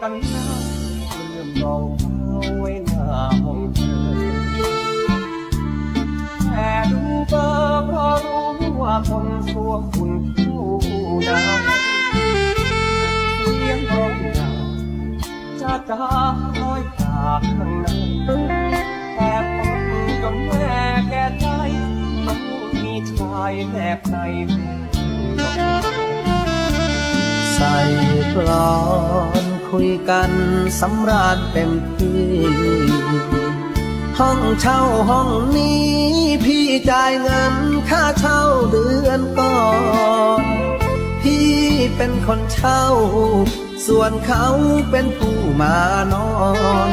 กันนะเลื่อมรองเท้าไว้หน้าห้องเธอแต่ดูเบอร์เพราะรู้ว่าคนสัวคุณผู้ดาวเสียงร้องดาวจะจ้าน้อยจากข้างในแอบฟังจนแม่แก่ใจต้องมีชายแนบในใส่กลอน คุยกันสำราญเต็มที่ห้องเช่าห้องนี้พี่จ่ายเงินค่าเช่าเดือนก่อนพี่เป็นคนเช่า ส่วนเขาเป็นผู้มานอน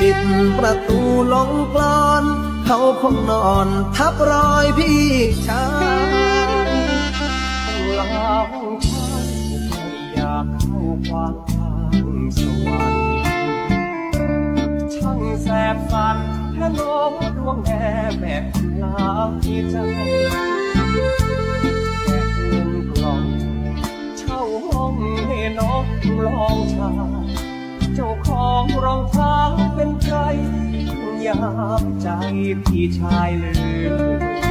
ปิดประตูลงกลอน เขาคงนอนทับรอยพี่ชายลาชายไม่อยากเข้าควางทา สวรรค์ช่างแสบสันแค่น้องดวงแง่แม่ลาที่ใจแค่เงินกล่องเช่าห้องให้น้องลองชาเจ้าของรองเท้าเป็นใครยามใจพี่ชายลืม